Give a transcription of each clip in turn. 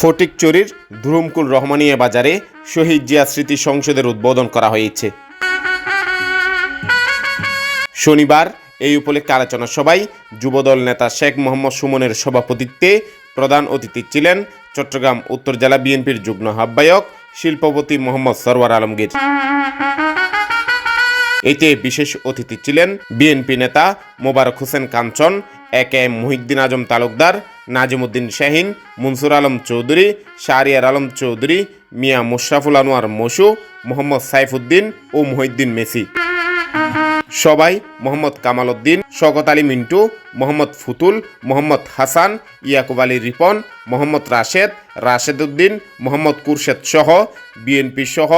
ফটিকচুরির ধুরুমকুল রহমানিয়া বাজারে শহীদ জিয়া স্মৃতি সংসদের উদ্বোধন করা হয়েছে। শনিবার এই উপলক্ষে আলোচনা সভায় যুবদল নেতা শেখ মোহাম্মদ সুমনের সভাপতিত্বে প্রধান অতিথি ছিলেন চট্টগ্রাম উত্তর জেলা বিএনপির যুগ্ম আহ্বায়ক শিল্পপতি মোহাম্মদ সরওয়ার আলমগীর। এতে বিশেষ অতিথি ছিলেন বিএনপি নেতা Mobarak Hossain Kanchan, A K M Muhiddin Azam Talukdar Nazimuddin Shahin, Mansur Alam Chowdhury Shahriar Alam Chowdhury, Mia Musharaful Anwar Masu, Mohammad Saifuddin ও মহিউদ্দিন মেসি। সবাই মোহাম্মদ কামাল উদ্দিন শকত আলী মিন্টু, মোহাম্মদ ফুতুল, মোহাম্মদ হাসান, ইয়াকুব আলী রিপন, মোহাম্মদ রাশেদ রাশেদ উদ্দিন, মোহাম্মদ কুরশেদ সহ, বিএনপি সহ,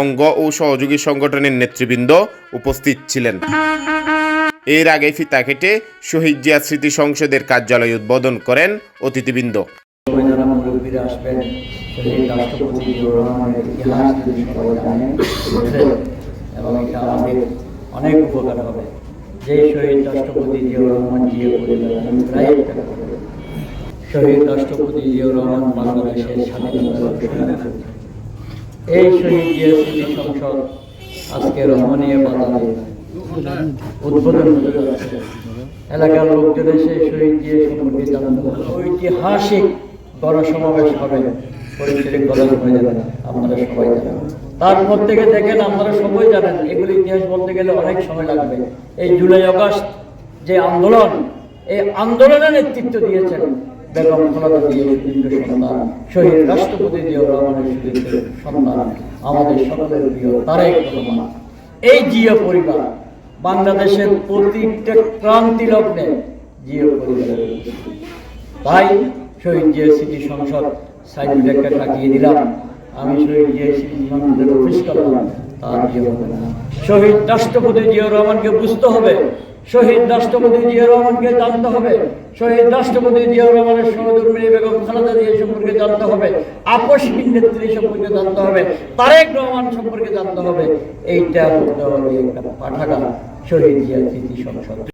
অঙ্গ ও সহযোগী সংগঠনের নেতৃবৃন্দ উপস্থিত ছিলেন। এর আগে ফিতা কেটে শহীদ জিয়া স্মৃতি সংসদের কার্যালয় উদ্বোধন করেন অতিথিবৃন্দ। অনেক উপকার হবে যে শহীদ রাষ্ট্রপতি জিয়াউর রহমান শহীদ রাষ্ট্রপতি জিয়াউর রহমান বাংলাদেশের স্বাধীনতা এই শহীদ জিয়া সংসদ আজকে রহমানিয়া বাজারে এলাকার লোকজন এসে শহীদ দিয়ে সম্পর্কে জানাতে ঐতিহাসিক গণসমাবেশ হবে। আপনারা সবাই জানেন। তারপর থেকে দেখেন, আপনারা সবাই জানেন, এগুলি ইতিহাস বলতে গেলে অনেক সময় লাগবে। এই জুলাই যে আন্দোলন, এই আন্দোলনের নেতৃত্ব দিয়েছেন বেগম শহীদ রাষ্ট্রপতি রহমানের সন্তান, আমাদের সকলের প্রিয় তারেক এই জিয়া পরিবার বাংলাদেশের প্রতিটা ক্রান্তি লগ্নে জিও পরিবারের ভাই, শহীদ জিয়া স্মৃতি সংসদ সাইডটাকে কাটিয়ে দিলাম। আমি শহীদ জিয়া স্মৃতি সংসদের অফিস করলাম তার জিও শহীদ রাষ্ট্রপতি জিয়াউর রহমানকে বুঝতে হবে শহীদ রাষ্ট্রপতি জিয়া রহমানকে জানতে হবে। শহীদ রাষ্ট্রপতি জিয়া রহমানের সহধর্মিনী বেগম খালেদা জিয়া সম্পর্কে জানতে হবে। আপসহীন নেত্রী সম্পর্কে জানতে হবে। তারেক রহমান সম্পর্কে জানতে হবে। এইটা পাঠাগার শহীদ জিয়া স্মৃতি সংসদ।